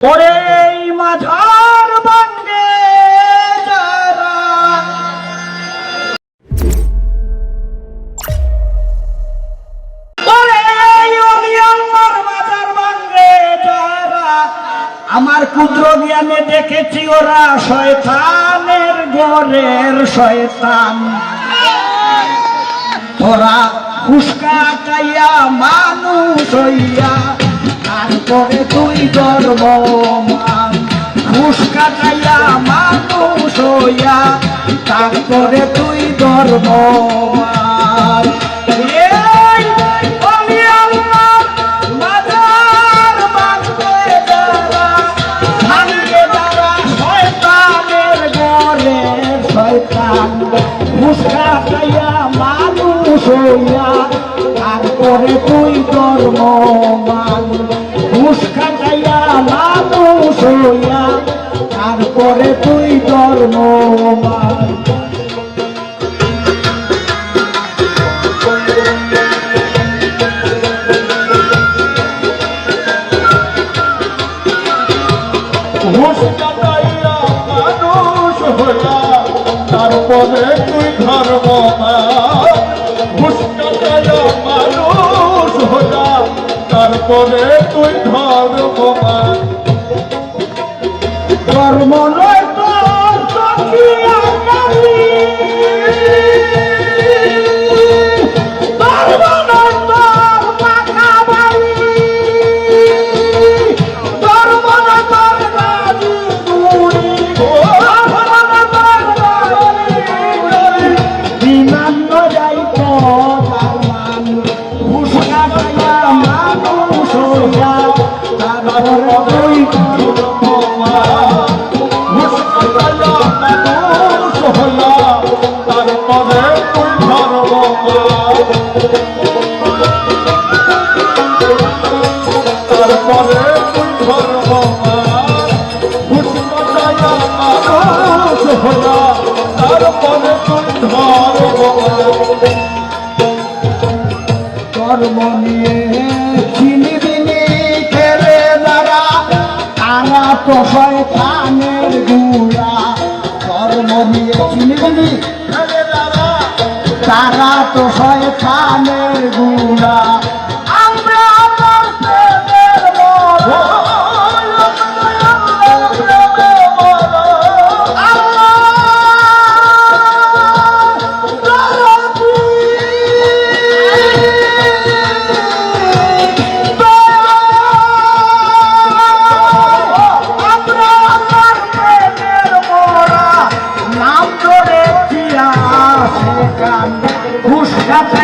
ওরে এই মাঝার বাঙ্গে ওরে আমার ক্ষুদ্র জ্ঞানে দেখেছি ওরা শয়তানের ঘরের শয়তান। তোরা ফুসকা খাইয়া মানুষ হইয়া তারপরে তুই ধর্ম মান ফুসকা খাইয়া মানুষ হইয়া তারপরে তুই ধর্ম মান এই অলি আল্লাহর মাজার ভাঙবে যারা, ভাঙবে যারা শয়তানের ঘরের শয়তান ফুসকা খাইয়া মানুষ হইয়া তারপরে তুই ধর্ম মান মানুষ হইয়া তারপরে তুই ধর্ম তারপরে তুই ধর্ম মানুষ হইয়া তারপরে তুই ধর্ম ধর্ম হইয়া তারপরে তুই ধর্ম কর্ম নিয়ে চিনিবিনি খেলে যারা, তারা তো কানের গুড়া। কর্ম নিয়ে চিনিবিনি খেলে যারা, তারা তো শয়তানের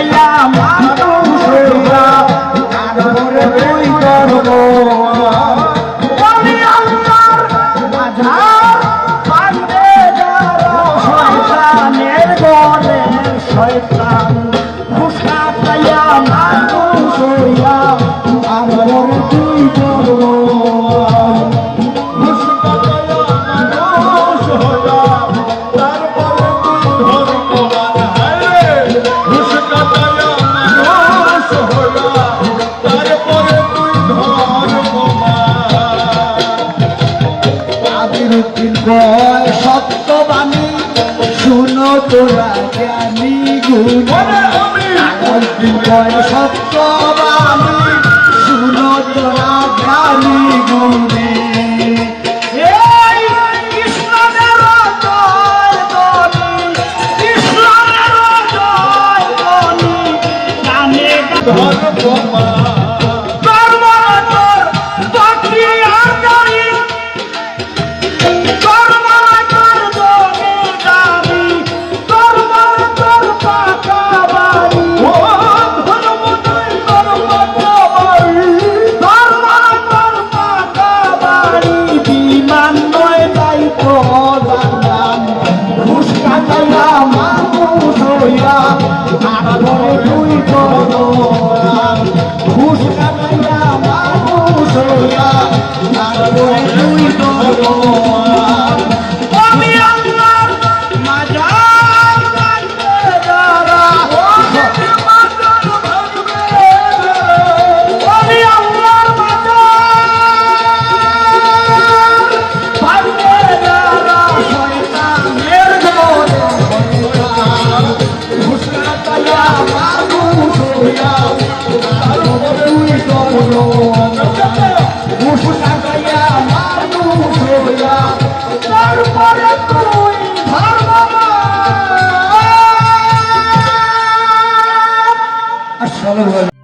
খাইয়া মানুষ আবিরুদ্দিন বয় সত্যবাণী শুনো তোরা জ্ঞানী গুণ। আবিরুদ্দিন বয় 하는 거